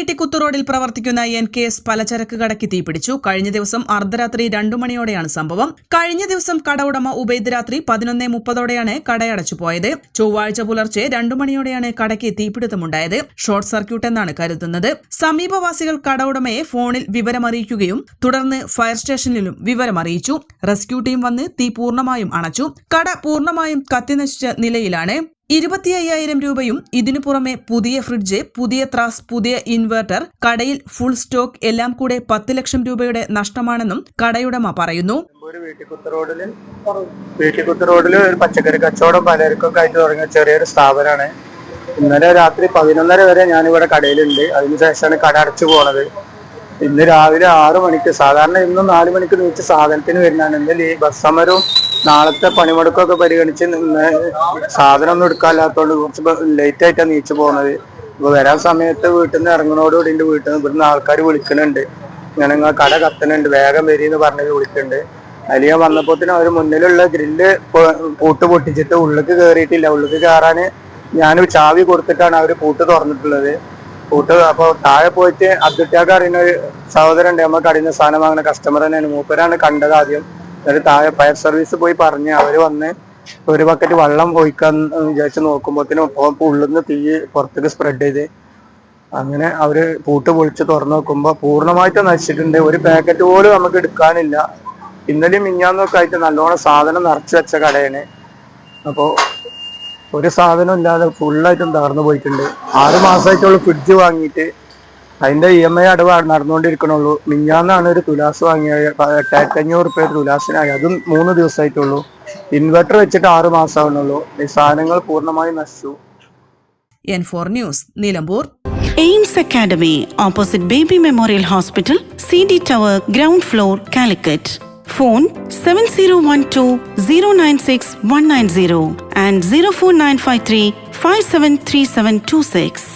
Nilambur കുത്തുറോഡിൽ റോഡിൽ പ്രവർത്തിക്കുന്ന N K S പലചരക്ക് കടയ്ക്ക് തീപിടിച്ചു. കഴിഞ്ഞ ദിവസം അർദ്ധരാത്രി രണ്ടു മണിയോടെയാണ് സംഭവം. കഴിഞ്ഞ ദിവസം കട ഉടമ ഉബൈദ് രാത്രി പതിനൊന്ന് മുപ്പതോടെയാണ് കടയടച്ചു പോയത്. ചൊവ്വാഴ്ച പുലർച്ചെ രണ്ടു മണിയോടെയാണ് കടയ്ക്ക് തീപിടുത്തമുണ്ടായത്. ഷോർട്ട് സർക്യൂട്ട് എന്നാണ് കരുതുന്നത്. സമീപവാസികൾ കട ഉടമയെ ഫോണിൽ വിവരമറിയിക്കുകയും തുടർന്ന് ഫയർ സ്റ്റേഷനിലും വിവരമറിയിച്ചു. റെസ്ക്യൂ ടീം വന്ന് തീ പൂർണമായും അണച്ചു. കട പൂർണമായും കത്തിനശിച്ച നിലയിലാണ് ഇരുപത്തി അയ്യായിരം രൂപയും ഇതിനു പുറമെ പുതിയ ഫ്രിഡ്ജ് പുതിയ ത്രാസ് പുതിയ ഇൻവെർട്ടർ കടയിൽ ഫുൾ സ്റ്റോക്ക് എല്ലാം കൂടെ പത്ത് ലക്ഷം രൂപയുടെ നഷ്ടമാണെന്നും കടയുടമ പറയുന്നു. വീട്ടിക്കുത്ത് റോഡിൽ ഒരു പച്ചക്കറി കച്ചവടം പലർക്കൊക്കെ ആയിട്ട് തുടങ്ങിയ ചെറിയൊരു സ്ഥാപനമാണ്. ഇന്നലെ രാത്രി പതിനൊന്നര വരെ ഞാൻ ഇവിടെ കടയിലുണ്ട് അതിനുശേഷമാണ് കട അടച്ചു പോണത്. ഇന്ന് രാവിലെ ആറു മണിക്ക് സാധാരണ ഇന്നും നാലു മണിക്ക് നീച്ച് സാധനത്തിന് വരുന്നതാണ്. ഇന്നലെ ഈ ബസ് സമരവും നാളത്തെ പണിമുടക്കൊക്കെ പരിഗണിച്ച് നിന്ന് സാധനം ഒന്നും എടുക്കാനില്ലാത്തതുകൊണ്ട് കുറച്ച് ലേറ്റ് ആയിട്ടാണ് നീച്ചു പോകുന്നത് ഇപ്പൊ വരാൻ സമയത്ത് വീട്ടിൽ നിന്ന് ഇറങ്ങണോടുകൂടി എന്റെ വീട്ടിൽ നിന്ന് ഇവിടുന്ന് ആൾക്കാർ വിളിക്കുന്നുണ്ട് ഇങ്ങനെ കട കത്തണുണ്ട്. വേഗം വരിയെന്ന് പറഞ്ഞ് വിളിക്കുന്നുണ്ട് അതിൽ ഞാൻ വന്നപ്പോത്തിന് അവർ മുന്നിലുള്ള ഗ്രില്ല് പൂട്ട് പൊട്ടിച്ചിട്ട് ഉള്ളിക്ക് കയറിയിട്ടില്ല ഉള്ളിക്ക് കയറാൻ ഞാൻ ചാവി കൊടുത്തിട്ടാണ് അവർ പൂട്ട് തുറന്നിട്ടുള്ളത്. പൂട്ട് അപ്പൊ താഴെ പോയിട്ട് അബ്ദുട്ടാക്ക് അറിയുന്ന ഒരു സഹോദരൻ ഉണ്ട്. നമ്മൾ കടയുന്ന സാധനം വാങ്ങുന്ന കസ്റ്റമർ തന്നെയാണ്. മൂപ്പരാണ് കണ്ടത് ആദ്യം. എന്നിട്ട് താഴെ ഫയർ സർവീസ് പോയി പറഞ്ഞ് അവർ വന്ന് ഒരു ബക്കറ്റ് വെള്ളം പോയിക്കാൻ വിചാരിച്ച് നോക്കുമ്പോഴത്തേനും ഉള്ളിന്ന് തീ പുറത്തേക്ക് സ്പ്രെഡ് ചെയ്ത് അങ്ങനെ അവർ പൂട്ട് പൊളിച്ച് തുറന്നു നോക്കുമ്പോൾ പൂർണമായിട്ട് നശിച്ചിട്ടുണ്ട്. ഒരു പാക്കറ്റ് പോലും നമുക്ക് എടുക്കാനില്ല. ഇന്നലെയും മിഞ്ഞാന്നൊക്കെ ആയിട്ട് നല്ലോണം സാധനം നിറച്ചു വെച്ച കടയാണ്. അപ്പോൾ ഒരു സാധനം ഇല്ലാതെ ഫുള്ളായിട്ടും തകർന്നു പോയിട്ടുണ്ട്. ആറ് മാസമായിട്ടുള്ള ഫ്രിഡ്ജ് വാങ്ങിയിട്ട്. അതിന്റെ ഇ എം ഐ അടവ് നടന്നുകൊണ്ടിരിക്കണുള്ളൂ. മിഞ്ഞാന്നാണ് ഒരു തുലാസ് വാങ്ങിയത്. എട്ടായിരത്തി അഞ്ഞൂറ് റുപ്യ തുലാസിനായി. അതും മൂന്ന് ദിവസമായിട്ടുള്ളൂ ഇൻവെർട്ടർ വെച്ചിട്ട് ആറ് മാസമാവുന്നുള്ളൂ ഈ സാധനങ്ങൾ പൂർണമായും നശിച്ചു. N four news Nilambur. AIMS academy opposite baby memorial hospital C D tower ground floor Calicut phone seven zero one two zero nine six one nine zero and zero four nine five three five seven three seven two six